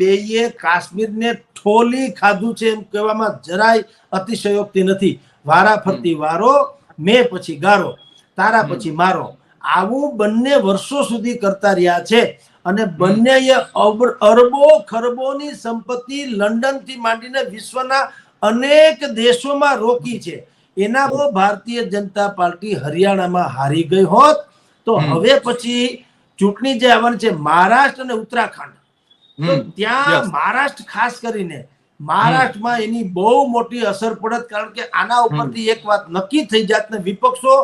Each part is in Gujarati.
બેયે કાશ્મીરને ઠોલી ખાધું છે એમ કહેવામાં જરાય અતિશયોક્તિ નથી. વારા ફરતી વારો મે પછી ગારો તારા પછી મારો. આવું બંને વર્ષો સુધી કરતા રહ્યા છે અને બંને અરબો ખરબોની સંપત્તિ લંડનથી માંડીને વિશ્વના અનેક દેશોમાં રોકી છે. એના બહુ ભારતીય જનતા પાર્ટી હરિયાણામાં હારી ગઈ હોત તો હવે પછી ચૂંટણી જે આવવાની છે મહારાષ્ટ્ર અને ઉત્તરાખંડ. તો ત્યાં મહારાષ્ટ્ર ખાસ કરીને મહારાષ્ટ્રમાં એની બહુ મોટી અસર પડત કારણ કે આના ઉપરથી એક વાત નક્કી થઈ જાત ને વિપક્ષો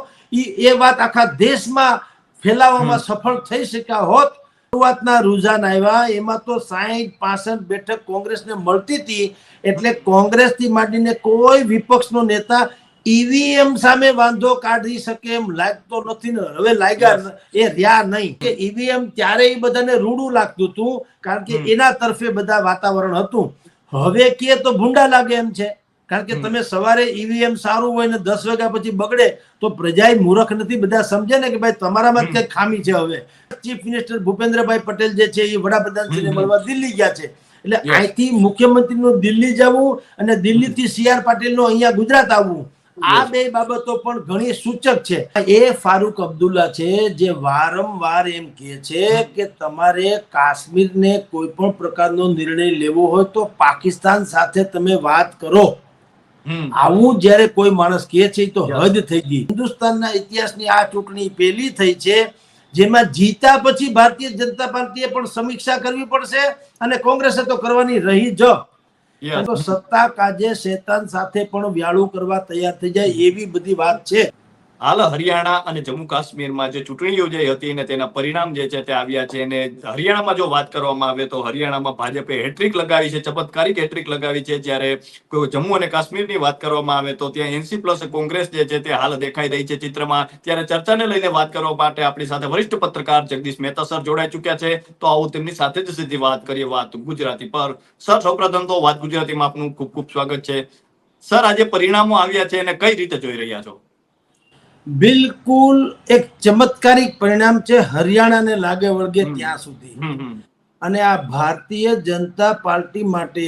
એ વાત આખા દેશમાં ફેલાવવામાં સફળ થઈ શક્યા હોત. શરૂઆતના રૂઝાન આવ્યા એમાં તો સાહીઠ પાસઠ બેઠક કોંગ્રેસને મળતી હતી. એટલે કોંગ્રેસથી માંડીને કોઈ વિપક્ષનો નેતા ઈવીએમ સામે વાંધો કાઢી શકે એમ લાગતો નથી ને. હવે લાગ્યા એ રહ્યા નહીં. કે ઈવીએમ ત્યારે એ બધાને રૂડું લાગતું હતું કારણ કે એના તરફે બધા વાતાવરણ હતું. હવે કે તો ભૂંડા લાગે એમ છે. કારણ કે તમે સવારે ઈવીએમ સારું હોય ને દસ વાગ્યા પછી બગડે તો પ્રજા મૂર્ખ નથી. બધા સમજે ને કે ભાઈ તમારામાં જ કંઈક ખામી છે હવે. ચીફ મિનિસ્ટર ભૂપેન્દ્રભાઈ પટેલ જે છે એ વડાપ્રધાનશ્રીને હમ. મળવા દિલ્હી ગયા છે. એટલે. અહીંથી મુખ્યમંત્રીનું દિલ્હી જવું અને દિલ્હીથી સીઆર પાટીલનું અહીંયા ગુજરાત આવવું. આ બે બાબતો પણ ઘણી સૂચક છે. એ ફારૂક અબ્દુલ્લા છે જે વારંવાર એમ કહે છે કે તમારે કાશ્મીરને કોઈ પણ પ્રકારનો નિર્ણય લેવો હોય તો પાકિસ્તાન સાથે તમે વાત કરો. આવું જ્યારે કોઈ માણસ કહે છે તો હદ થઈ ગઈ. હિન્દુસ્તાનના ઇતિહાસની આ ચૂંટણી પહેલી થઈ છે જેમાં જીતા પછી ભારતીય જનતા પાર્ટીએ પણ સમીક્ષા કરવી પડશે અને કોંગ્રેસે તો કરવાની રહી જ. તો સત્તા કાજે શેતાન સાથે પણ વ્યાળું કરવા તૈયાર થઈ જાય એવી બધી વાત છે. હાલ હરિયાણા અને જમ્મુ કાશ્મીરમાં જે ચૂંટણી યોજાઈ હતી અને તેના પરિણામ જે છે તે આવ્યા છે અને હરિયાણામાં જો વાત કરવામાં આવે તો હરિયાણામાં ભાજપે હેટ્રિક લગાવી છે, ચમત્કારિક હેટ્રિક લગાવી છે. જ્યારે જમ્મુ અને કાશ્મીરની વાત કરવામાં આવે તો ત્યાં એનસી પ્લસ કોંગ્રેસ જે છે તે હાલ દેખાઈ રહી છે ચિત્રમાં. ત્યારે ચર્ચાને લઈને વાત કરવા માટે આપણી સાથે વરિષ્ઠ પત્રકાર જગદીશ મહેતા સર જોડાઈ ચુક્યા છે. તો આવું તેમની સાથે જ સીધી વાત કરીએ વાત ગુજરાતી પર. સર, સૌપ્રથમ તો વાત ગુજરાતીમાં આપનું ખૂબ ખૂબ સ્વાગત છે. સર, આજે પરિણામો આવ્યા છે અને કઈ રીતે જોઈ રહ્યા છો? બિલકુલ એક ચમત્કારિક પરિણામ છે. હરિયાણાને લાગે વળગે ત્યાં સુધી. અને આ ભારતીય જનતા પાર્ટી માટે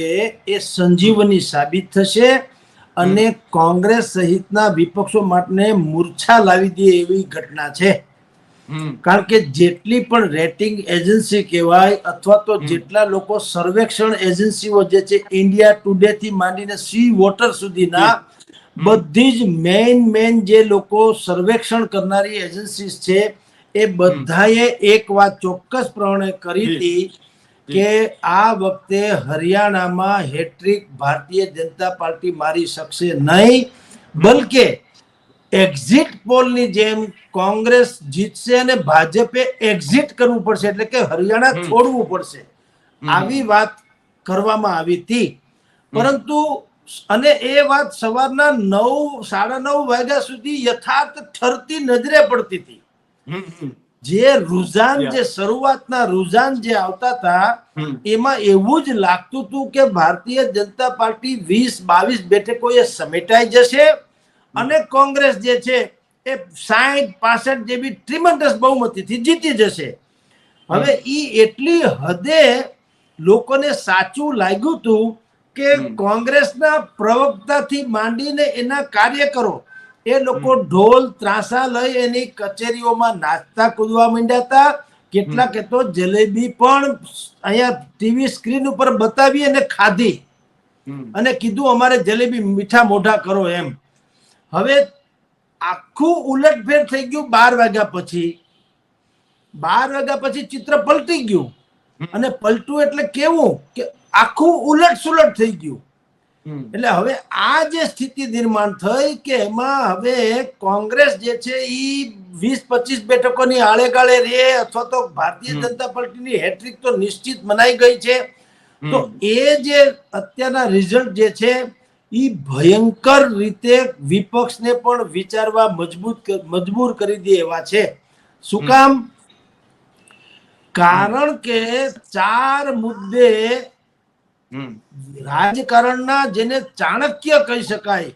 એ સંજીવની સાબિત થશે અને કોંગ્રેસ સહિતના વિપક્ષો માટે મૂર્છા લાવી દે એવી ઘટના છે. કારણ કે જેટલી પણ રેટિંગ એજન્સી કહેવાય અથવા તો જેટલા લોકો સર્વેક્ષણ એજન્સીઓ જે છે ઇન્ડિયા ટુડે થી માંડીને સી વોટર સુધીના બધી જ મેઇન મેઇન જે લોકો સર્વેક્ષણ કરનારી એજન્સી છે એ બધાએ એક વાત ચોક્કસ પ્રમાણે કરી હતી કે આ વખતે હરિયાણામાં હેટ્રિક ભારતીય જનતા પાર્ટી મારી શકશે નહીં બલકે એક્ઝિટ પોલની જેમ કોંગ્રેસ જીતશે અને ભાજપે એક્ઝિટ કરવું પડશે એટલે કે હરિયાણા છોડવું પડશે. આવી વાત કરવામાં આવી હતી. પરંતુ અને એ વાત સવારના નવ સાડા નવ વાગ્યા સુધી યથાર્થ ઠરતી નજરે પડતી હતી. જે રુઝાન જે શરૂઆતના રુઝાન જે આવતા હતા એમાં એવું જ લાગતું હતું કે ભારતીય જનતા પાર્ટી વીસ બાવીસ બેઠકો એ સમેટાઈ જશે અને કોંગ્રેસ જે છે એ સાઠ પાસઠ જેવી ટ્રીમન્ડસ બહુમતીથી જીતી જશે. હવે ઈ એટલી હદે લોકોને સાચું લાગ્યું હતું કે. કોંગ્રેસના પ્રવક્તાથી માંડીને એના કાર્યકરો એ લોકો ઢોલ ત્રાસા લઈ એની કચેરીઓમાં નાચતા કૂદવા માંડ્યા હતા. કેટલાકે તો જલેબી પણ અહીંયા ટીવી સ્ક્રીન ઉપર બતાવી અને ખાધી. અને કીધું અમારે જલેબી મીઠા મોઢા કરો એમ. હવે આખું ઉલટફેર થઈ ગયું બાર વાગ્યા પછી. બાર વાગ્યા પછી ચિત્ર પલટી ગયું. અને પલટું એટલે કેવું કે આખું ઉલટ સુલટ થઈ ગયું. એટલે હવે આ જે સ્થિતિ નિર્માણ થઈ કે એમાં હવે કોંગ્રેસ જે છે એ વીસ પચીસ બેઠકોની આળેગાળે રે અથવા તો ભારતીય. જનતા પાર્ટીની હેટ્રિક તો નિશ્ચિત મનાઈ ગઈ છે. તો એ જે અત્યારના રિઝલ્ટ જે છે એ ભયંકર રીતે વિપક્ષને પણ વિચારવા મજબૂત મજબૂર કરી દે એવા છે. શું કામ? કારણ કે ચાર મુદ્દે રાજકારણના જેને ચાણક્ય કહી શકાય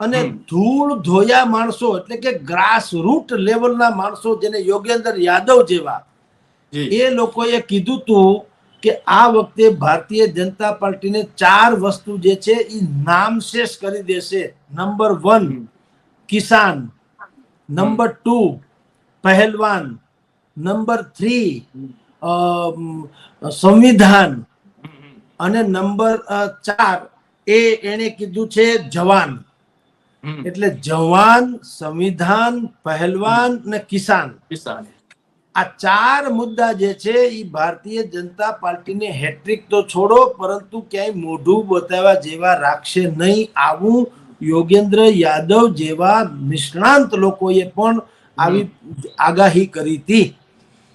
અને ધૂળ ધોયા માણસો એટલે કે ગ્રાસ રૂટ લેવલના માણસો જેને યોગેન્દ્ર યાદવ જેવા એ લોકોએ કીધું તું કે આ વખતે ભારતીય જનતા પાર્ટીને ચાર વસ્તુ જે છે એ નામશેષ કરી દેશે. નંબર વન કિસાન. નંબર ટુ પહેલવાન. નંબર થ્રી સંવિધાન. અને નંબર ચાર એ એને કીધું છે જવાન. એટલે જવાન સંવિધાન પહેલવાન ને કિસાન. કિસાન. આ ચાર મુદ્દા જે છે એ ભારતીય જનતા પાર્ટીને હેટ્રિક તો છોડો પરંતુ ક્યાંય મોઢું બતાવવા જેવા રાખશે નહીં આવું યોગેન્દ્ર યાદવ જેવા નિષ્ણાંત લોકોએ પણ આવી આગાહી કરી હતી.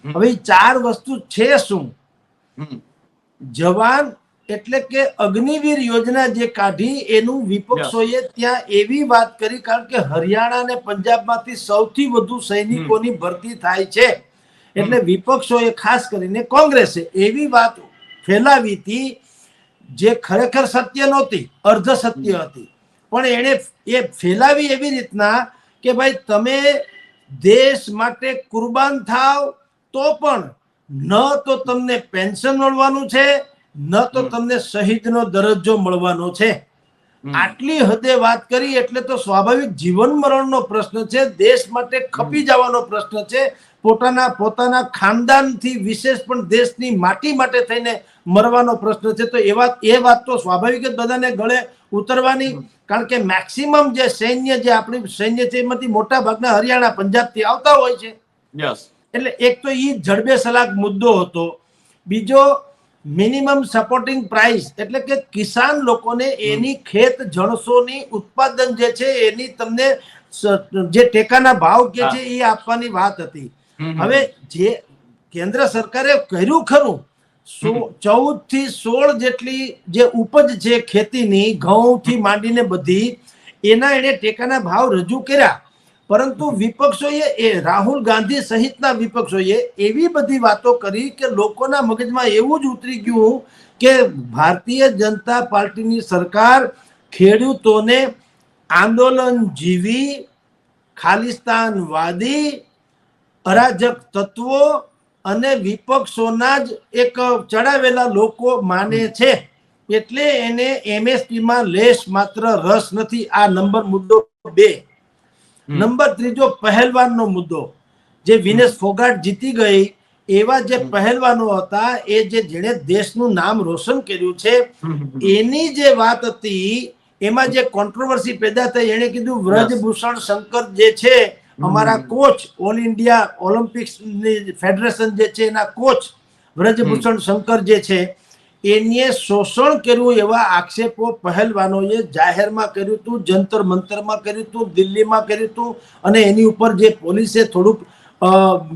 હવે ચાર વસ્તુ છે શું? જવાન એટલે કે અગ્નિવીર યોજના જે કાઢી એનું વિપક્ષોએ ત્યાં એવી વાત કરી કારણ કે હરિયાણા અને પંજાબમાંથી સૌથી વધુ સૈનિકોની ભરતી થાય છે. એટલે વિપક્ષોએ ખાસ કરીને કોંગ્રેસે એવી વાત ફેલાવી હતી જે ખરેખર સત્ય નહોતી અર્ધ સત્ય હતી. પણ એણે એ ફેલાવી એવી રીતના કે ભાઈ તમે દેશ માટે કુરબાન થાવ તો પણ ન તો તમને પેન્શન મળવાનું છે ન તો તમને શહીદનો દરજ્જો મળવાનો છે. આટલી હદે વાત કરી એટલે તો સ્વાભાવિક જીવન મરણનો પ્રશ્ન છે દેશ માટે ખપી જવાનો પ્રશ્ન છે. પોતાના પોતાના ખાનદાનથી વિશેષ પણ દેશની માટી માટે થઈને મરવાનો પ્રશ્ન છે. તો એ વાત એ વાત તો સ્વાભાવિક જ બધાને ગળે ઉતરવાની. કારણ કે મેક્સિમમ જે સૈન્ય જે આપણી સૈન્ય છે એમાંથી મોટા ભાગના હરિયાણા પંજાબથી આવતા હોય છે. યસ એટલે એક તો એ જડબે સલાક મુદ્દો હતો. બીજો મિનિમમ સપોર્ટિંગ પ્રાઇસ એટલે કે કિસાન લોકોને એની ખેત જણસોની ઉત્પાદન જે છે એની તમને જે ટેકાના ભાવ કે છે એ આપવાની વાત હતી. હવે જે કેન્દ્ર સરકારે કર્યું ખરું ચૌદથી સોળ જેટલી જે ઉપજ છે ખેતીની ઘઉં થી માંડીને બધી એના એને ટેકાના ભાવ રજૂ કર્યા. પરંતુ વિપક્ષોએ એ રાહુલ ગાંધી સહિતના વિપક્ષોએ એવી બધી વાતો કરી કે લોકોના મગજમાં એવું જ ઉતરી ગયું કે ભારતીય જનતા પાર્ટીની સરકાર ખેડૂતોને આંદોલન જીવી, ખાલિસ્તાનવાદી, અરાજક તત્વો અને વિપક્ષોના જ એક ચડાવેલા લોકો માને છે. એટલે એને એમએસપીમાં લેશ માત્ર રસ નથી. આ નંબર મુદ્દો બે. નંબર ત્રીજો પહેલવાનનો મુદ્દો. જે વિનેશ ફોગાટ જીતી ગઈ એવા જે પહેલવાનો હતા એ જે જેણે દેશનું નામ રોશન કર્યું છે એની જે વાત હતી એમાં જે કોન્ટ્રોવર્સી પેદા થઈ એણે કીધું વ્રજભૂષણ શંકર જે છે અમારા coach all India Olympics federation જે છે એના કોચ વ્રજભૂષણ શંકર જે છે એને શોષણ કર્યું એવા આક્ષેપો પહેલવાનોએ જાહેરમાં કર્યું હતું જંતર મંતરમાં કર્યું હતું દિલ્હીમાં કર્યું હતું અને એની ઉપર જે પોલીસે થોડુંક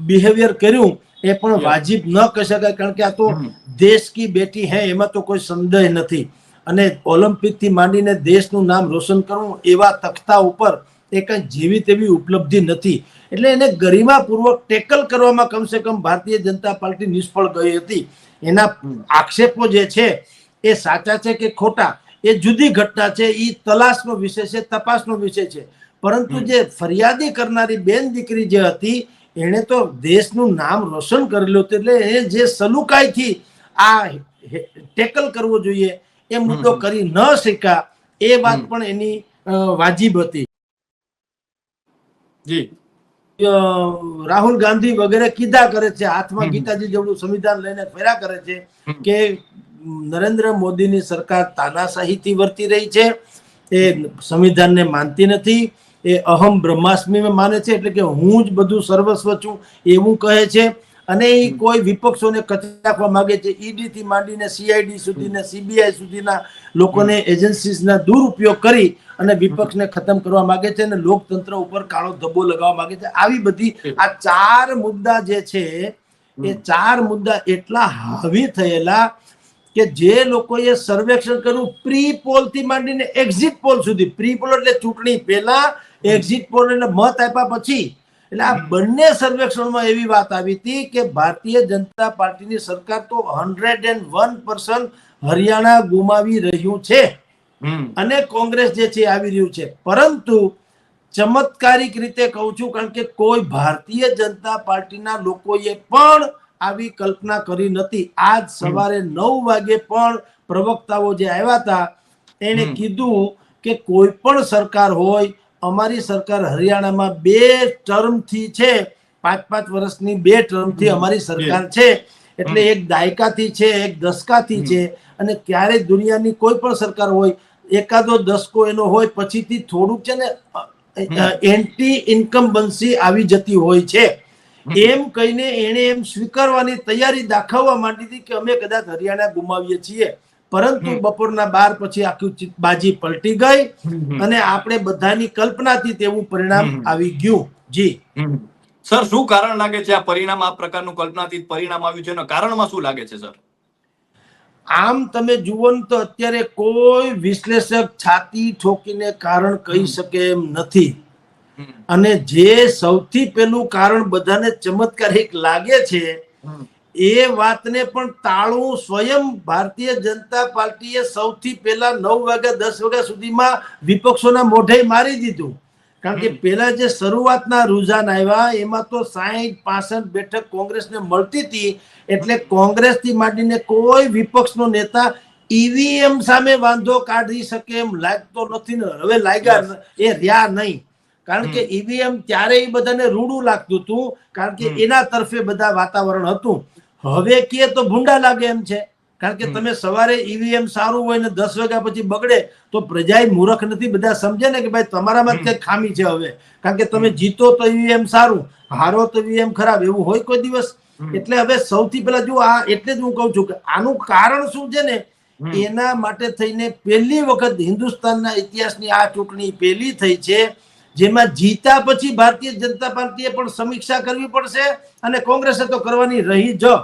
બિહેવિયર કર્યું એ પણ વાજિબ ન કહી શકાય કારણ કે આ તો દેશ કી બેટી હે એમાં તો કોઈ સંદેહ નથી. અને ઓલિમ્પિકથી માંડીને દેશનું નામ રોશન કરવું એવા તખ્તા ઉપર એ કઈ જેવી તેવી ઉપલબ્ધિ નથી. એટલે એને ગરિમાપૂર્વક ટેકલ કરવામાં કમસે કમ ભારતીય જનતા પાર્ટી નિષ્ફળ ગઈ હતી. એના આક્ષેપો જે છે એ સાચા છે કે ખોટા? એ જુદી ઘટના છે એ તલાશનો વિષય છે તપાસનો વિષય છે. પરંતુ જે ફરિયાદી કરનારી બેન દીકરી જે હતી એણે તો દેશનું નામ રોશન કરેલું હતું એટલે એ જે સલુકાઈથી આ ટેકલ કરવો જોઈએ એ મુદ્દો કરી ન શક્યા એ વાત પણ એની વાજીબ હતી. જી. રાહુલ ગાંધી વગેરે કીધા કરે છે હાથમાં ગીતાજી જેવડું સંવિધાન લઈને ફેરા કરે છે કે નરેન્દ્ર મોદીની સરકાર તાનાશાહીથી વર્તી રહી છે એ સંવિધાનને માનતી નથી એ અહમ બ્રહ્માસ્મી માને છે એટલે કે હું જ બધું સર્વસ્વ છું એવું કહે છે અને એ કોઈ વિપક્ષોને કચરાખવા માંગે છે. ઈડી થી માંડીને સીઆઈડી સુધીને સીબીઆઈ સુધીના લોકોને એજન્સીસના દુરુપયોગ કરી અને વિપક્ષને ખતમ કરવા માંગે છે અને લોકતંત્ર ઉપર કાળો ધબ્બો લગાવવા માંગે છે. આવી બધી આ ચાર મુદ્દા જે છે, એ ચાર મુદ્દા એટલા હાવી થયેલા કે જે લોકોએ સર્વેક્ષણ કર્યું પ્રી પોલથી માંડીને એક્ઝિટ પોલ સુધી. પ્રી પોલ એટલે ચૂંટણી પહેલા એક્ઝિટ પોલ એટલે મત આપ્યા પછી એટલે આ બંને સર્વેક્ષણમાં એવી વાત આવી હતી કે ભારતીય જનતા પાર્ટીની સરકાર તો હંડ્રેડ એન્ડ વન હરિયાણા ગુમાવી રહ્યું છે. અને કોંગ્રેસ જે છે આવી રહ્યું છે. પરંતુ ચમત્કારિક રીતે કહું છું કારણ કે કોઈ ભારતીય જનતા પાર્ટીના લોકોએ પણ આવી કલ્પના કરી નથી. આજ સવારે નવ વાગે પણ પ્રવક્તાઓ જે આવ્યા હતા એને કીધું કે કોઈ પણ સરકાર હોય અમારી સરકાર હરિયાણામાં બે ટર્મથી છે પાંચ પાંચ વર્ષની બે ટર્મથી. અમારી સરકાર છે. એટલે એક દાયકાથી છે એક દસકાથી. છે અને ક્યારે દુનિયાની કોઈ પણ સરકાર હોય એકાદો દસકો એનો હોય પછીથી થોડુંક છે ને એન્ટી ઇન્કમ્બન્સી આવી જતી હોય છે. એમ કહીને એને એમ સ્વીકારવાની તૈયારી દાખવવા માંડી હતી કે અમે કદાચ હરિયાણા ગુમાવીએ છીએ. પરંતુ બપોરના બાર પછી આખી બાજી પલટી ગઈ અને આપણે બધાની કલ્પનાથી તેવું પરિણામ આવી ગયું. જી. સર શું કારણ લાગે છે આ પરિણામ આ પ્રકારનું કલ્પનાથી પરિણામ આવ્યું છે એના કારણમાં શું લાગે છે સર? આમ તમે જુઓ ને તો અત્યારે કોઈ વિશ્લેષક છાતી ઠોકીને કારણ કહી શકે એમ નથી. અને જે સૌથી પેલું કારણ બધાને ચમત્કારિક લાગે છે. એ વાતને પણ તાળું સ્વયં ભારતીય જનતા પાર્ટીએ સૌથી પહેલા નવ વાગ્યા દસ વાગ્યા સુધીમાં વિપક્ષોના મોઢે મારી દીધું. કારણ કે. પહેલા જે શરૂઆતના રુઝાન આવ્યા એમાં તો સાહીઠ પાસઠ બેઠક કોંગ્રેસને મળતી હતી એટલે કોંગ્રેસથી માંડીને કોઈ વિપક્ષનો નેતા ઈવીએમ સામે વાંધો કાઢી શકે એમ લાગતો નથી ને. હવે લાગ્યા એ રહ્યા નહીં. કારણ કે ઈવીએમ ત્યારે એ બધાને રૂડું લાગતું હતું કારણ કે એના તરફે બધા વાતાવરણ હતું. હવે કે તો ભૂંડા લાગે એમ છે. કારણ કે તમે સવારે ઈવીએમ સારું હોય ને દસ વાગ્યા પછી બગડે તો પ્રજા મૂર્ખ નથી. બધા સમજે ને કે ભાઈ તમારામાં જ કંઈક ખામી છે હવે. કારણ કે તમે જીતો તો ઈવીએમ સારું હારો તો ઈવીએમ ખરાબ એવું હોય કોઈ દિવસ? એટલે હવે સૌથી પહેલા જો આ એટલે જ હું કહું છું કે આનું કારણ શું છે ને એના માટે થઈને પહેલી વખત હિન્દુસ્તાનના ઇતિહાસની આ ચૂંટણી પહેલી થઈ છે જેમાં જીતા પછી ભારતીય જનતા પાર્ટીએ પણ સમીક્ષા કરવી પડશે અને કોંગ્રેસે તો કરવાની રહી જ.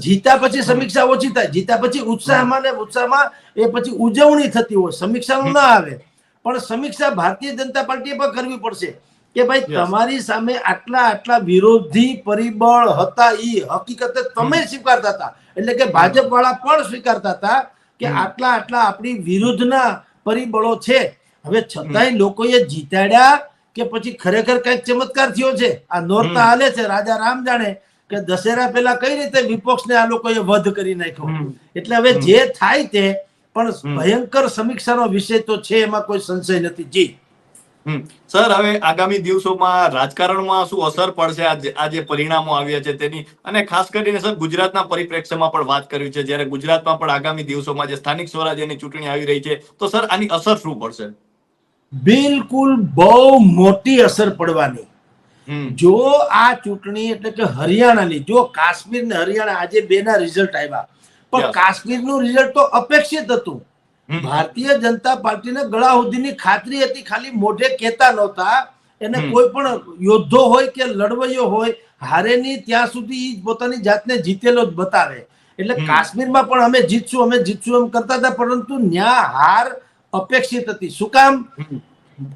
જીતા પછી સમીક્ષા ઓછી થાય. જીતા પછી ઉત્સાહમાં ને ઉત્સાહમાં એ પછી ઉજવણી થતી હોય. સમીક્ષાનું ના આવે. પણ સમીક્ષા ભારતીય જનતા પાર્ટીએ પણ કરવી પડશે કે ભાઈ તમારી સામે આટલા આટલા વિરોધી પરિબળ હતા એ હકીકતે તમે સ્વીકારતા હતા. એટલે કે ભાજપ વાળા પણ સ્વીકારતા હતા કે આટલા આટલા આપણી વિરુદ્ધના પરિબળો છે. હવે છતાંય લોકોએ જીતાડ્યા કે પછી ખરેખર કંઈક ચમત્કાર થયો છે. આ નોરતા. હાલે છે. રાજા રામ જાણે કે દશેરા પહેલા કઈ રીતે વિપક્ષને આ લોકોએ વધ કરી નાખ્યો? એટલે હવે જે થાય તે પણ ભયંકર સમીક્ષાનો વિષય તો છે એમાં કોઈ સંશય નથી. જી. સર હવે આગામી દિવસોમાં રાજકારણમાં શું અસર પડશે? આ જે- પરિણામો આવ્યા છે તેની અને ખાસ કરીને સર ગુજરાતના પરિપ્રેક્ષ્યમાં પણ વાત કરવી છે. જ્યારે ગુજરાતમાં પણ આગામી દિવસોમાં જે સ્થાનિક સ્વરાજ્યની ચૂંટણી આવી રહી છે તો સર આની અસર શું પડશે? બિલકુલ બહુ મોટી અસર પડવાની. જો આ ચૂંટણી એટલે કે હરિયાણાની જો કાશ્મીર ને હરિયાણા આજે બે ના રિઝલ્ટ આવ્યા. પણ કાશ્મીર કાશ્મીરનું રિઝલ્ટ તો અપેક્ષિત હતું. ભારતીય જનતા પાર્ટીને ગળા સુધીની ખાતરી હતી ખાલી મોઢે કહેતા નહોતા. એને કોઈ પણ યોદ્ધો હોય કે લડવૈયો હોય હારે નહીં ત્યાં સુધી પોતાની જાતને જીતેલો જ બતાવે. એટલે. કાશ્મીરમાં પણ અમે જીતશું અમે જીતશું એમ કરતા હતા પરંતુ ન્યા હાર અપેક્ષિત હતી. શું કામ.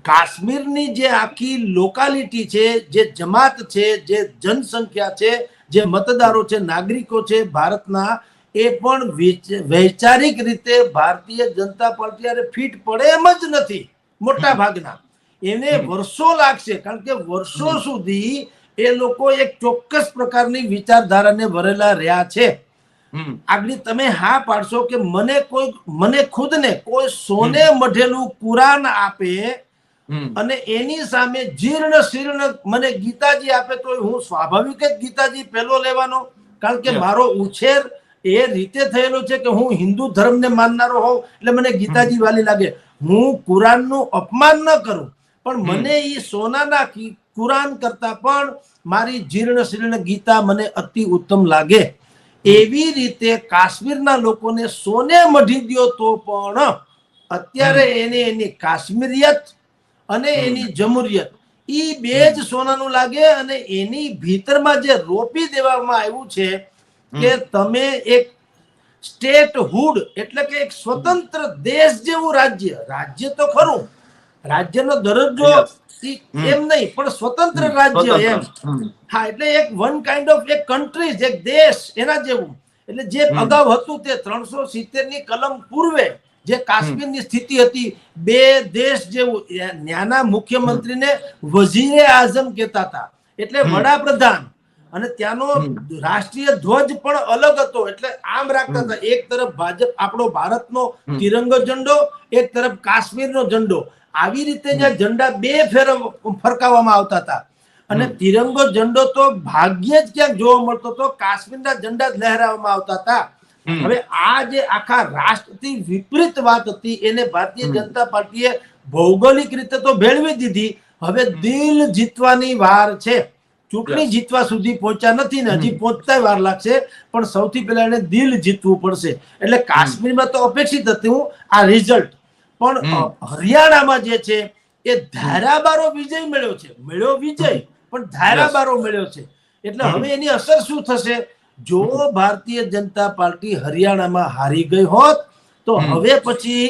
કાશ્મીરની જે આખી લોકાલિટી છે જે જમાત છે જે જનસંખ્યા છે જે મતદારો છે નાગરિકો છે ભારતના એ પણ વૈચારિક રીતે ભારતીય જનતા પાર્ટી અરે ફિટ પડે એમ જ નથી મોટા ભાગના. એને વર્ષો લાગશે કારણ કે વર્ષો સુધી એ લોકો એક ચોક્કસ પ્રકારની વિચારધારાને વરેલા રહ્યા છે. આગળ તમે હા પાડશો કે મને કોઈ મને ખુદને કોઈ સોને મઢેલું કુરાન આપે. અને એની સામે જીર્ણ શીર્ણ મને ગીતાજી આપે તો હું સ્વાભાવિક જ ગીતાજી પહેલો લેવાનો કારણ કે મારો ઉછેર એ રીતે થયેલો છે કે હું હિન્દુ ધર્મને માનનારો હોઉં એટલે મને ગીતાજી વાલી લાગે. હું કુરાનનું અપમાન ન કરું પણ મને એ સોનાના કુરાન કરતા પણ મારી જીર્ણ શીર્ણ ગીતા મને અતિ ઉત્તમ લાગે. એવી રીતે કાશ્મીરના લોકોને સોને મઢી દ્યો તો પણ અત્યારે એને એની કાશ્મીરિયત અને એની જમુરિયત. એ બે જ સોનાનું લાગે અને એની ભીતરમાં જે રોપી દેવામાં આવ્યું છે કે તમે એક સ્ટેટહુડ એટલે કે એક સ્વતંત્ર દેશ જેવું રાજ્ય રાજ્ય તો ખરું રાજ્યનો દરજ્જો. એમ નહીં પણ સ્વતંત્ર રાજ્ય એમ. હા એટલે એક વન કાઇન્ડ ઓફ એક કન્ટ્રી એક દેશ એના જેવું. એટલે જે. અગાઉ હતું તે ત્રણસો સિત્તેરની કલમ પૂર્વે જે કાશ્મીરની સ્થિતિ હતી બે દેશ જે એ ન્યાના મુખ્યમંત્રીને વઝીરે આઝમ કહેતા હતા. એટલે વડાપ્રધાન અને ત્યાંનો રાષ્ટ્રીય ધ્વજ પણ અલગ હતો. એટલે આમ રાખતા હતા. એક તરફ ભાજપ આપણો ભારતનો. તિરંગો ઝંડો એક તરફ કાશ્મીરનો ઝંડો. આવી રીતે જે ઝંડા બે ફેર ફરકાવવામાં આવતા હતા. અને. તિરંગો ઝંડો તો ભાગ્યે જ ક્યાંક જોવા મળતો હતો. કાશ્મીરના ઝંડા જ લહેરાવવામાં આવતા હતા. હવે આ જે આખા રાષ્ટ્રથી વિપરીત વાત હતી એને ભારતીય. જનતા પાર્ટીએ ભૌગોલિક રીતે તો ભેળવી દીધી. હવે દિલ જીતવાની વાર છે. ચૂંટણી જીતવા સુધી પહોંચ્યા નથી ને હજી પહોંચતા વાર લાગશે પણ સૌથી પહેલા એને દિલ જીતવું પડશે. એટલે કાશ્મીરમાં તો અપેક્ષિત હતું આ રિઝલ્ટ પણ હરિયાણામાં જે છે એ ધારાબારો વિજય મળ્યો છે. મળ્યો વિજય પણ ધારાબારો મળ્યો છે. એટલે હવે એની અસર શું થશે? જો ભારતીય જનતા પાર્ટી હરિયાણામાં હારી ગઈ હોત તો હવે પછી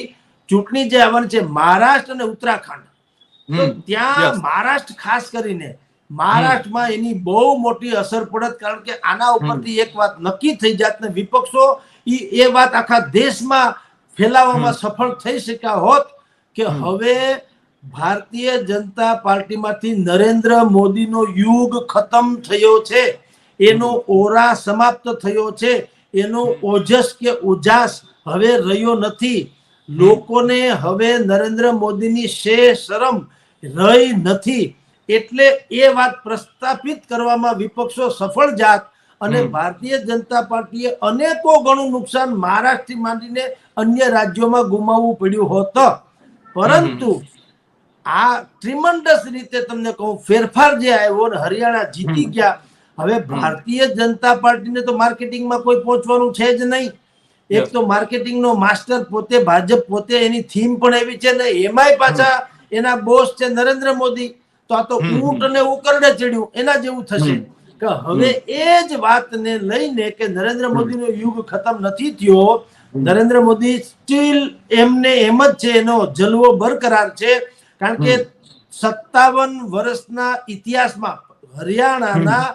ચૂંટણી જે આવવાની છે મહારાષ્ટ્ર અને ઉત્તરાખંડ તો ત્યાં મહારાષ્ટ્ર ખાસ કરીને મહારાષ્ટ્રમાં એની બહુ મોટી અસર પડત કારણ કે આના ઉપરથી એક વાત નક્કી થઈ જાત ને વિપક્ષો ઈ એ વાત આખા દેશમાં ફેલાવવામાં સફળ થઈ શક્યા હોત કે હવે ભારતીય જનતા પાર્ટીમાંથી નરેન્દ્ર મોદીનો યુગ ખતમ થયો છે. એનો ઓરા સમાપ્ત થયો છે. એનો ઓજસ કે ઉજાસ હવે રહ્યો નથી. લોકોને હવે નરેન્દ્ર મોદીની શે શરમ રહી નથી. એટલે એ વાત પ્રસ્થાપિત કરવામાં વિપક્ષો સફળ જાત અને ભારતીય જનતા પાર્ટીએ અનેકો ગણું નુકસાન મહારાષ્ટ્રથી માંડીને અન્ય રાજ્યોમાં ગુમાવવું પડ્યું હોત. પરંતુ આ ત્રિમંડસ રીતે તમને કહું ફેરફાર જે આવ્યો ને હરિયાણા જીતી ગયા હવે ભારતીય જનતા પાર્ટીને તો માર્કેટિંગમાં કોઈ પહોંચવાનું છે જ નહીં. એક. તો માર્કેટિંગનો માસ્ટર પોતે ભાજપ પોતે એની થીમ પણ એવી છે ને એમાંય પાછા એના બોસ છે નરેન્દ્ર મોદી. તો આ તો ઊંટ અને ઉકરડે ચડ્યું એના જેવું થશે. કે હવે એ જ વાતને લઈને કે નરેન્દ્ર મોદીનો યુગ ખતમ નથી થયો નરેન્દ્ર મોદી સ્ટીલ એમને એમ જ છે એનો જલવો બરકરાર છે. કારણ કે સત્તાવન વર્ષના ઇતિહાસમાં હરિયાણાના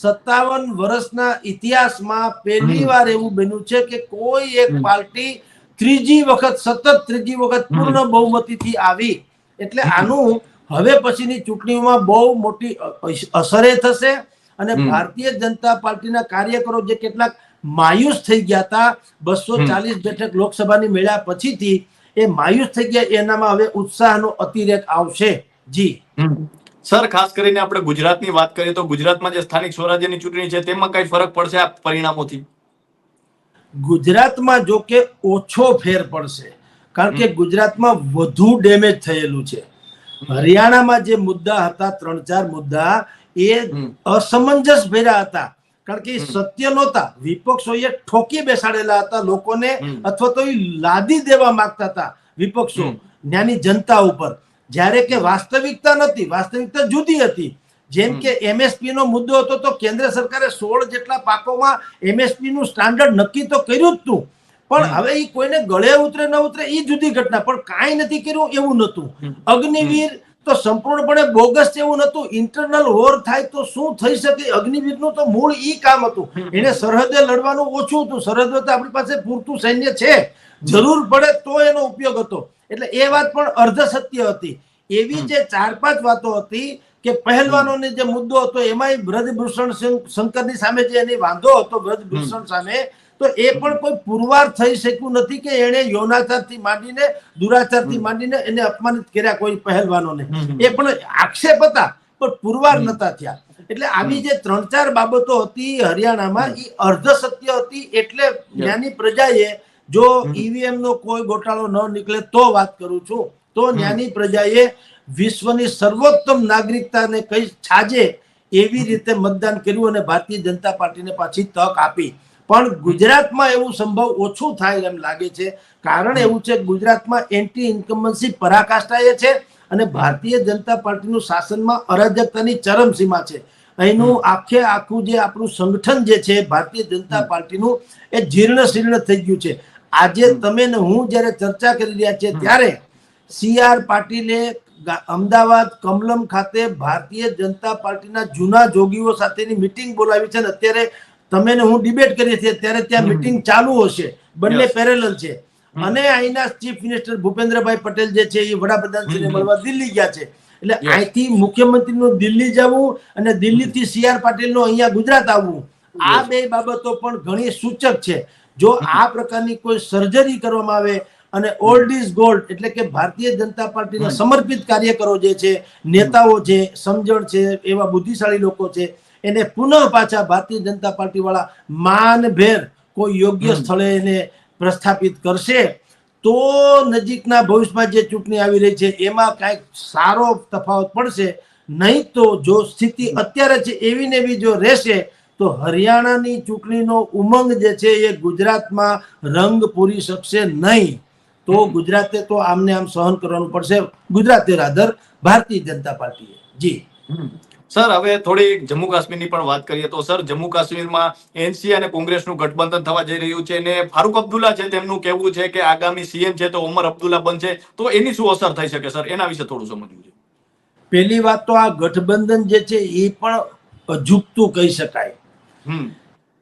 સત્તાવન વર્ષના ઇતિહાસમાં પહેલી વાર એવું બન્યું છે કે કોઈ એક પાર્ટી ત્રીજી વખત સતત ત્રીજી વખત પૂર્ણ બહુમતીથી આવી. એટલે આનું હવે પછીની ચૂંટણીઓમાં બહુ મોટી અસરે થશે અને ભારતીય જનતા પાર્ટીના કાર્યકરો જે કેટલાક માયુસ થઈ ગયા હતા બસો ચાલીસ બેઠક લોકસભાની મેળ્યા પછીથી એ માયુસ થઈ ગયા એનામાં હવે ઉત્સાહનો અતિરેક આવશે. જી. સર ખાસ કરીને આપણે ગુજરાતની વાત કરીએ તો ગુજરાતમાં જે સ્થાનિક સ્વરાજ્યની ચૂંટણી છે તેમાં કઈ ફરક પડશે આ પરિણામોથી? ગુજરાતમાં જો કે ઓછો ફેર પડશે કારણ કે ગુજરાતમાં વધુ ડેમેજ થયેલું છે. હરિયાણામાં જે મુદ્દા હતા ત્રણ ચાર મુદ્દા એ અસમંજસ ભેરા હતા. કારણ કે એ. સત્ય નહોતા. વિપક્ષોએ ઠોકી બેસાડેલા હતા લોકોને. અથવા તો એ લાદી દેવા માંગતા હતા વિપક્ષો. જ્ઞાની જનતા ઉપર. જ્યારે કે વાસ્તવિકતા નથી વાસ્તવિકતા જુદી હતી. જેમ કે એમએસપી નો મુદ્દો હતો તો કેન્દ્ર સરકારે સોળ જેટલા પાકોમાં એમએસપી નું સ્ટાન્ડર્ડ નક્કી તો કર્યું જ તું. પણ હવે એ કોઈને ગળે ઉતરે ન ઉતરે એ જુદી ઘટના. પણ કાંઈ નથી કર્યું એવું નતું અગ્નિવીર તો સંપૂર્ણપણે બોગસ એવું નતું ઇન્ટરનલ વોર થાય તો શું થઈ શકે? અગ્નિવીરનું તો મૂળ ઈ કામ હતું. એને સરહદે લડવાનું ઓછું હતું. સરહદ તો આપણી પાસે પૂરતું સૈન્ય છે. જરૂર પડે તો એનો ઉપયોગ હતો. એટલે એ વાત પણ અર્ધ સત્ય હતી. એવી જે ચાર પાંચ વાતો હતી કે પહેલવાનોને જે મુદ્દો હતો એમાંય બ્રજભૂષણ શંકરની સામે જે એની વાંધો હતો બ્રજભૂષણ સામે તો એ પણ કોઈ પુરવાર થઈ શક્યું નથી કે એણે યૌનાચારથી માંડીને દુરાચારથી થી માંડીને એને અપમાનિત કર્યા કોઈ પહેલવાનોને. એ પણ આક્ષેપ હતા પણ પુરવાર નતા થયા. એટલે આવી જે ત્રણ ચાર બાબતો હતી હરિયાણામાં એ અર્ધ સત્ય હતી એટલે જ્ઞાની પ્રજાએ જો ઈવીએમ નો કોઈ ગોટાળો ન નીકળે તો વાત કરું છું. તો જ્ઞાની પ્રજાએ વિશ્વની સર્વોત્તમ નાગરિકતાને કઈ છાજે એવી રીતે મતદાન કર્યું અને ભારતીય જનતા પાર્ટીને પાછી તક આપી. પણ ગુજરાતમાં એવું સંભવ ઓછું થાય એમ લાગે છે. કારણ એવું છે ગુજરાતમાં એન્ટી ઇન્કમ્બન્સી પરાકાષ્ઠાએ છે અને ભારતીય જનતા પાર્ટીનું શાસનમાં અરાજકતાની ચરમસીમા છે. અહીંનું આખે આખું જે આપણું સંગઠન જે છે ભારતીય જનતા પાર્ટીનું એ જીર્ણ શીર્ણ થઈ ગયું છે. આજે તમે ને હું જ્યારે ચર્ચા કરી રહ્યા છે ત્યારે સી આર પાટીલે અમદાવાદ કમલમ ખાતે ભારતીય જનતા પાર્ટીના જૂના જોગીઓ સાથેની મિટિંગ બોલાવી છે ને અત્યારે તમે ને હું ડિબેટ કરીએ છીએ ત્યારે ત્યાં મિટિંગ ચાલુ હશે. બંને પેરેલલ છે. અને અહીંના ચીફ મિનિસ્ટર ભૂપેન્દ્રભાઈ પટેલ જે છે એ વડાપ્રધાન શ્રીને મળવા દિલ્હી ગયા છે. એટલે. અહીંથી મુખ્યમંત્રીનું દિલ્હી જવું અને દિલ્હીથી સી આર પાટીલનું અહીંયા ગુજરાત આવવું આ બે બાબતો પણ ઘણી સૂચક છે. જો આ પ્રકારની કોઈ સર્જરી કરવામાં આવે અને ઓલ્ડ ઇઝ ગોલ્ડ એટલે કે ભારતીય જનતા પાર્ટીના સમર્પિત કાર્યકરો જે છે નેતાઓ છે સમજણ છે એવા બુદ્ધિશાળી લોકો છે એને પુનઃ પાછા ભારતીય જનતા પાર્ટી વાળા માનભેર કોઈ યોગ્ય સ્થળે એને પ્રસ્થાપિત કરશે તો નજીકના ભવિષ્યમાં જે ચૂંટણી આવી રહી છે એમાં કાંઈક સારો તફાવત પડશે. નહીં તો જો સ્થિતિ અત્યારે છે એવી ને એવી જો રહેશે તો હરિયાણાની ચૂંટણીનો ઉમંગ જે છે એ ગુજરાતમાં રંગ પૂરી શકશે નહીં. તો. ગુજરાતે તો આમને આમ સહન કરવાનું પડશે. ગુજરાતે રાધર ભારતીય જનતા પાર્ટીએ. જી. સર હવે થોડી જમ્મુ કાશ્મીરની પણ વાત કરીએ તો સર જમ્મુ કાશ્મીરમાં એનસી અને કોંગ્રેસનું ગઠબંધન થવા જઈ રહ્યું છે અને ફારૂક અબ્દુલ્લા છે તેમનું કહેવું છે કે આગામી સીએમ છે તો ઓમર અબ્દુલ્લા બનશે. તો એની શું અસર થઈ શકે સર? એના વિશે થોડું સમજવું છે. પહેલી વાત તો આ ગઠબંધન જે છે એ પણ અજુગતું કહી શકાય.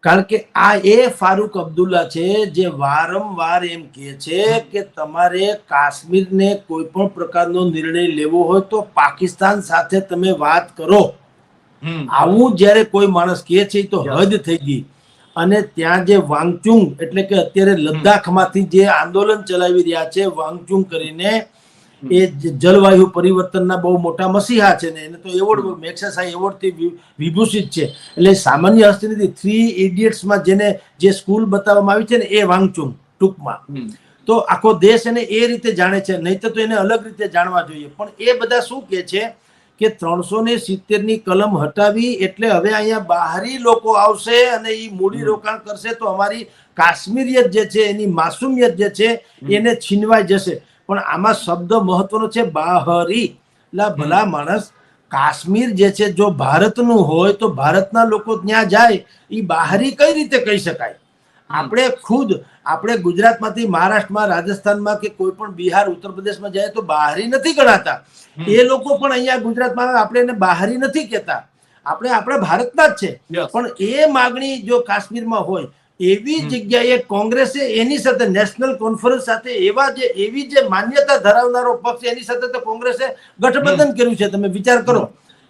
કારણ કે આ એ ફારૂક અબ્દુલ્લા છે જે વારંવાર એમ કહે છે કે તમારે કાશ્મીરને કોઈ પણ પ્રકારનો નિર્ણય લેવો હોય તો પાકિસ્તાન સાથે તમે વાત કરો. હમ. આવું જ્યારે કોઈ માણસ કહે છે તો હદ થઈ ગઈ. અને ત્યાં જે વાંગચુંગ એટલે કે અત્યારે લદ્દાખમાંથી જે આંદોલન ચલાવી રહ્યા છે વાંગચુંગ કરીને એ જલવાયુ પરિવર્તનના બહુ મોટા મસીહા છે ને એને તો એવોર્ડ મેક્સેસાઈ એવોર્ડથી વિભૂષિત છે. એટલે સામાન્ય હસ્તી થ્રી ઇડિયટ્સમાં જેને જે સ્કૂલ બતાવવામાં આવી છે ને એ વાંગચુંગ ટૂંકમાં. તો આખો દેશ એને એ રીતે જાણે છે નહીં તો એને અલગ રીતે જાણવા જોઈએ. પણ એ બધા શું કે છે કે ત્રણસો ને સિત્તેરની કલમ હટાવી એટલે હવે અહીંયા બહારી લોકો આવશે અને એ મૂડી રોકાણ કરશે તો અમારી કાશ્મીરિયત જે છે એની માસુમિયત જે છે એને છીનવાઈ જશે. પણ આમાં શબ્દ મહત્વનો છે બાહરી. ભલા માણસ કાશ્મીર જે છે જો ભારતનું હોય તો ભારતના લોકો ત્યાં જાય એ બહારી કઈ રીતે કહી શકાય? આપણે ખુદ આપણે ગુજરાતમાંથી મહારાષ્ટ્રમાં રાજસ્થાનમાં કે કોઈ પણ બિહાર ઉત્તર પ્રદેશમાં જાય તો બહારી નથી ગણાતા. એ લોકો પણ અહીંયા ગુજરાતમાં આપણે એને બહારી નથી કહેતા. આપણે આપણા ભારતના જ છે. પણ એ માગણી જો કાશ્મીરમાં હોય એવી જગ્યાએ કોંગ્રેસે એની સાથે નેશનલ કોન્ફરન્સ સાથે એવા જે એવી જે માન્યતા ધરાવનારો પક્ષ એની સાથે તો કોંગ્રેસે ગઠબંધન કર્યું છે તમે વિચાર કરો.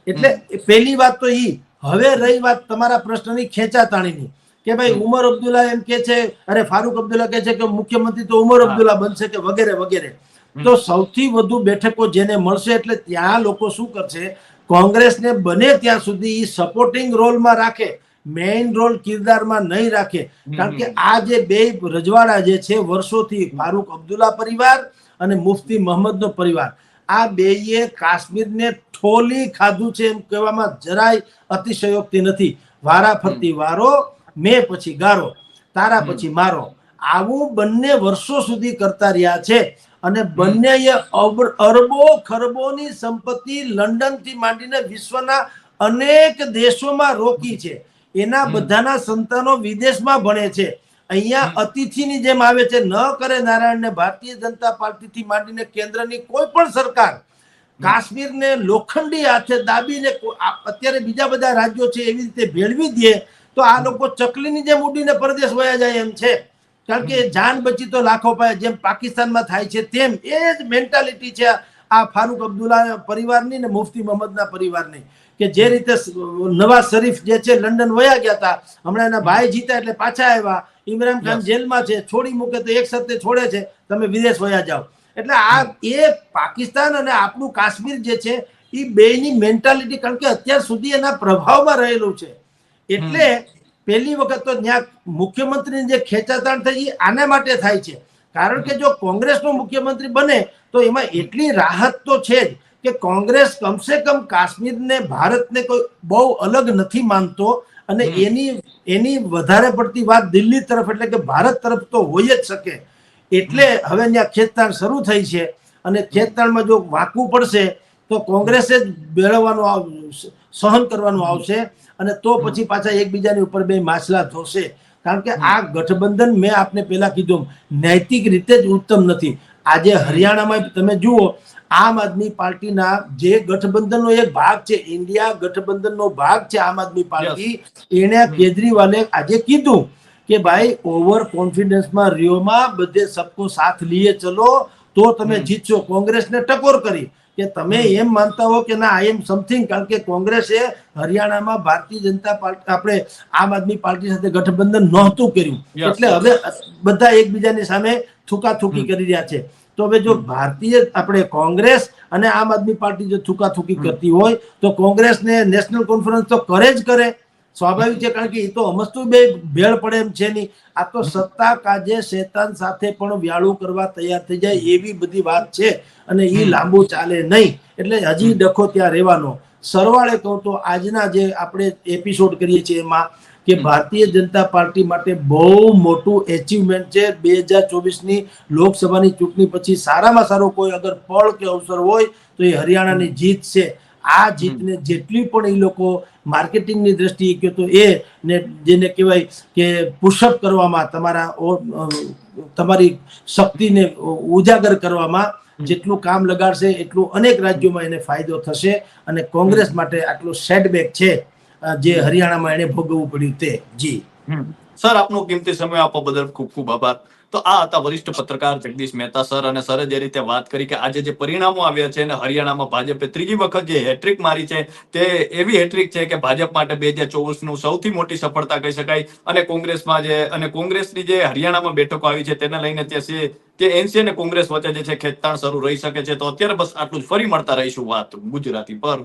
એટલે પહેલી વાત તો એ હવે રહી વાત તમારા પ્રશ્નની ખેંચાતાણીની. કે ભાઈ ઉમર અબ્દુલ્લા એમ કે છે અરે ફારૂક અબ્દુલ્લા કે છે કે મુખ્યમંત્રી તો ઉમર. અબ્દુલ્લા બનશે કે વગેરે વગેરે. તો સૌથી વધુ બેઠકો જેને મળશે એટલે ત્યાં લોકો શું કરશે? કોંગ્રેસને બને ત્યાં સુધી સપોર્ટિંગ રોલમાં રાખે. મેઇન રોલ કિરદારમાં નહીં રાખે. કારણ કે આ જે બે રજવાડા જે છે વર્ષોથી ફારૂક અબ્દુલ્લા પરિવાર અને મુફતી મોહમ્મદનો પરિવાર. આ બેયે કાશ્મીરને ઠોલી ખાધું છે એમ કહેવામાં જરાય અતિશયોક્તિ નથી. વારા ફરતી વારો મેં પછી ગારો તારા પછી મારો. આવું બંને વર્ષો સુધી કરતા રહ્યા છે અને બંનેએ અરબો ખરબોની સંપત્તિ લંડનથી માંડીને વિશ્વના અનેક દેશોમાં રોકી છે. એના બધાના સંતાનો વિદેશમાં ભણે છે. અહીંયા અતિથિની જેમ આવે છે ન કરે નારાયણને ભારતીય જનતા પાર્ટીથી માંડીને કેન્દ્રની કોઈ પણ સરકાર કાશ્મીરને લોખંડી હાથે દાબીને અત્યારે બીજા બધા રાજ્યો છે એવી રીતે ભેળવી દે તો આ લોકો ચકલીની જેમ ઉડીને પરદેશ વયા જાય એમ છે. કારણ કે જાન બચી તો લાખો પાય જેમ પાકિસ્તાનમાં થાય છે તેમ એ જ મેન્ટાલિટી છે આ ફારૂક અબ્દુલ્લા પરિવારની ને મુફતી મોહમ્મદના પરિવારની. કે જે રીતે નવા નવાઝ શરીફ જે છે લંડન વયા ગયા હતા હમણાં એના ભાઈ જીતા એટલે પાછા આવ્યા. ઇમરાન ખાન જેલમાં છે છોડી મૂકે તો એક સાથે છોડે છે તમે વિદેશ વયા જાઓ. એટલે આ એ પાકિસ્તાન અને આપણું કાશ્મીર જે છે એ બેની મેન્ટાલિટી કારણ કે અત્યાર સુધી એના પ્રભાવમાં રહેલું છે. એટલે પહેલી વખત તો ત્યાં મુખ્યમંત્રીની જે ખેંચાતાણ થઈ એ આના માટે થાય છે. કારણ કે જો કોંગ્રેસનો મુખ્યમંત્રી બને તો એમાં એટલી રાહત તો છે જ. કે કોંગ્રેસ કમસે કમ કાશ્મીરને ભારતને કોઈ બહુ અલગ નથી માનતો અને એની એની વધારે પડતી વાત દિલ્હી તરફ એટલે કે ભારત તરફ તો હોય જ શકે. એટલે હવે ત્યાં ખેંચતાણ શરૂ થઈ છે અને ખેંચતાણમાં જો વાંકવું પડશે તો કોંગ્રેસે જ મેળવવાનું આવ- સહન કરવાનું આવશે અને તો પછી પાછા એકબીજાની ઉપર બે માછલા ધોશે. કારણ કે આ ગઠબંધન મેં આપને પહેલા કીધું નૈતિક રીતે જ ઉત્તમ નથી. આજે હરિયાણામાં તમે જુઓ આમ આદમી પાર્ટીના જે ગઠબંધનનો એક ભાગ છે ઇન્ડિયા ગઠબંધનનો ભાગ છે આમ આદમી પાર્ટી એને કેજરીવાલે આજે કીધું કે ભાઈ ઓવર કોન્ફિડન્સમાં રિયોમાં બધે સબકો સાથ લીએ ચલો તો તમે જીતશો. કોંગ્રેસને ટકોર કરી કે તમે એમ માનતા હો કે ના આઈ એમ સમથિંગ કારણ કે કોંગ્રેસે હરિયાણામાં ભારતીય જનતા પાર્ટી આપણે આમ આદમી પાર્ટી સાથે ગઠબંધન નહોતું કર્યું. એટલે હવે બધા એકબીજાની સામે થૂકાથૂકી કરી રહ્યા છે. તો હવે જો ભારતીય આપણે કોંગ્રેસ અને આમ આદમી પાર્ટી જો થૂકાથૂકી કરતી હોય તો કોંગ્રેસને નેશનલ કોન્ફરન્સ તો કરે જ કરે. સ્વાભાવિક છે કારણ કે એ તો અમસ્તુ બે ભેળ પડે એમ છે નહીં આ તો સત્તા કાજે શેતાન સાથે પણ વ્યાળું કરવા તૈયાર થઈ જાય એવી બધી વાત છે અને એ લાંબુ ચાલે નહીં. એટલે હજી ડખો ત્યાં રહેવાનો. સરવાળે કહું તો આજના જે આપણે એપિસોડ કરીએ છીએ એમાં કે ભારતીય જનતા પાર્ટી માટે બહુ મોટું એચિવમેન્ટ છે. બે હજાર ચોવીસની લોકસભાની ચૂંટણી પછી સારામાં સારો કોઈ અગર પળ કે અવસર હોય તો એ હરિયાણાની જીત છે. આ જીતને જેટલી પણ એ લોકો માર્કેટિંગની દ્રષ્ટિએ કહો તો એ ને જેને કહેવાય કે પુશઅપ કરવામાં તમારા તમારી શક્તિને ઉજાગર કરવામાં જેટલું કામ લગાડશે એટલું અનેક રાજ્યોમાં એને ફાયદો થશે અને કોંગ્રેસ માટે આટલું સેટબેક છે. જે હરિયાણામાં એને ભોગવવું પડ્યું તે. જી. સર, આપનો કિંમતી સમય આપવા બદલ ખૂબ ખૂબ આભાર. તો આ હતા વરિષ્ઠ પત્રકાર જગદીશ મહેતા સર અને સરે જે રીતે વાત કરી કે આજે જે પરિણામો આવ્યા છે અને હરિયાણામાં ભાજપે ત્રીજી વખત જે હેટ્રિક મારી છે, તે એવી હેટ્રિક છે કે ભાજપ માટે બે હજાર ચોવીસનું સૌથી મોટી સફળતા કહી શકાય અને કોંગ્રેસમાં જે અને કોંગ્રેસની જે હરિયાણામાં બેઠકો આવી છે તેને લઈને ત્યાં તે એનસી અને કોંગ્રેસ વચ્ચે જે છે ખેંચતાણ શરૂ રહી શકે છે. તો અત્યારે બસ આટલું જ. ફરી મળતા રહીશું વાત ગુજરાતી પર.